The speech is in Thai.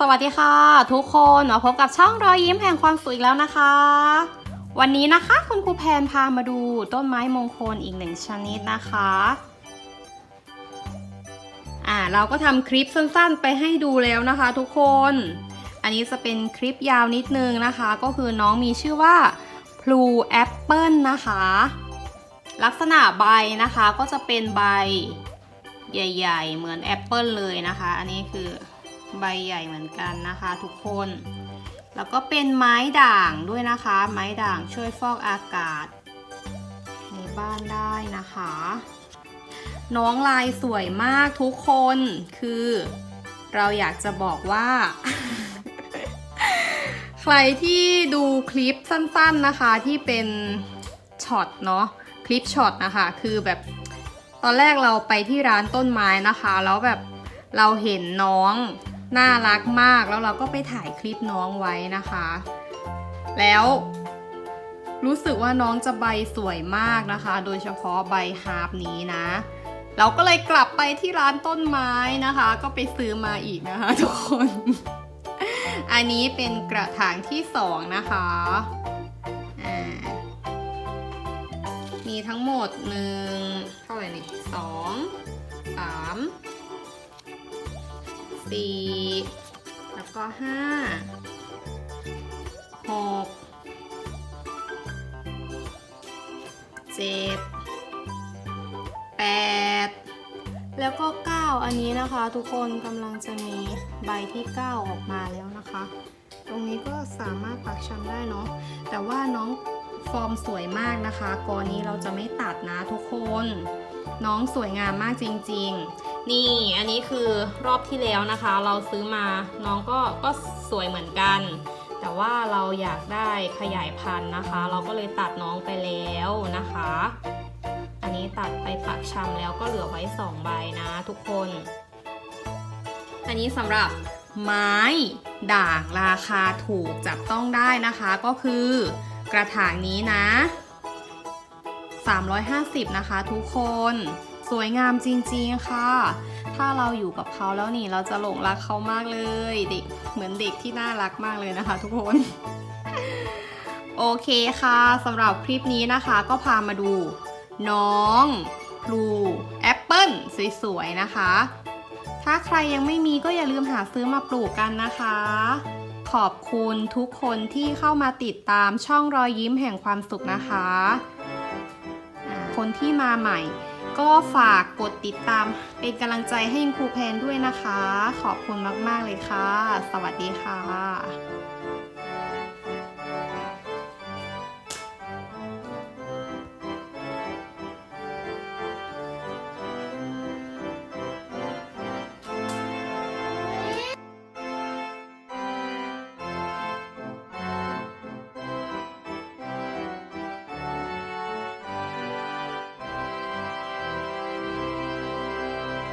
สวัสดีค่ะ ทุกคนมาพบกับช่องรอยยิ้มแห่งความสุขอีกแล้วนะคะ วันนี้นะคะคุณครูแพนพามาดูต้นไม้มงคลอีกหนึ่งชนิดนะคะอ่าเราก็ทำคลิปสั้นๆ ไปให้ดูแล้วนะคะ ทุกคน อันนี้จะเป็นคลิปยาวนิดนึงนะคะ ก็คือน้องมีชื่อว่าพลูแอปเปิลนะคะ ลักษณะใบนะคะก็จะเป็นใบใหญ่ ๆ เหมือนแอปเปิลเลยนะคะ อันนี้คือ ใบใหญ่เหมือนกันนะคะทุกคน แล้วก็เป็นไม้ด่างด้วยนะคะ ไม้ด่างช่วยฟอกอากาศในบ้านได้นะคะ น้องลายสวยมากทุกคนคือ เราอยากจะบอกว่า ใครที่ดูคลิปสั้นๆนะคะที่เป็นช็อตเนาะคลิปช็อตนะคะคือแบบตอนแรกเราไปที่ร้านต้นไม้นะคะ แล้วแบบเราเห็นน้อง น่ารักมากแล้วเราก็ไปถ่ายคลิปน้องไว้นะคะ แล้ว รู้สึกว่าน้องจะใบสวยมากนะคะ โดยเฉพาะใบฮาร์ปนี้นะ เราก็เลยกลับไปที่ร้านต้นไม้นะคะ ก็ไปซื้อมาอีกนะคะทุกคน อันนี้เป็นกระถางที่สองนะคะมีทั้งหมดหนึ่งเท่าไหร่นี่สองสาม สี่แล้วก็ห้าหกเจ็ดแปดแล้วก็ 9 อันนี้นะคะ ทุกคนกำลังจะมีใบที่ 9 ออกมาแล้วนะคะ ตรงนี้ก็สามารถปักชำได้เนาะแต่ว่าน้องฟอร์มสวยมากนะคะกอนี้เราจะไม่ตัดนะทุกคน น้องสวยงามมากจริง ๆ นี่อันนี้คือรอบที่แล้วนะคะ เราซื้อมาน้องก็ก็สวยเหมือนกัน แต่ว่าเราอยากได้ขยายพันธุ์นะคะ เราก็เลยตัดน้องไปแล้วนะคะ อันนี้ตัดไปปักชำแล้วก็เหลือไว้2ใบนะทุกคน อันนี้สำหรับไม้ด่างราคาถูกจับต้องได้นะคะก็คือกระถางนี้นะ 350 นะคะทุกคน สวยงามจริงๆค่ะ ถ้าเราอยู่กับเขาแล้วนี่เราจะหลงรักเขามากเลยเด็กเหมือนเด็กที่น่ารักมากเลยนะคะ ทุกคนโอเคค่ะสำหรับคลิปนี้นะคะก็พามาดูน้องพลูแอปเปิลสวยๆนะคะ ถ้าใครยังไม่มีก็อย่าลืมหาซื้อมาปลูกกันนะคะ ขอบคุณทุกคนที่เข้ามาติดตามช่องรอยยิ้มแห่งความสุขนะคะ คนที่มาใหม่ ก็ฝากกดติดตามเป็นกำลังใจให้ครูแพนด้วยนะคะ ขอบคุณมาก ๆ เลยค่ะ สวัสดีค่ะ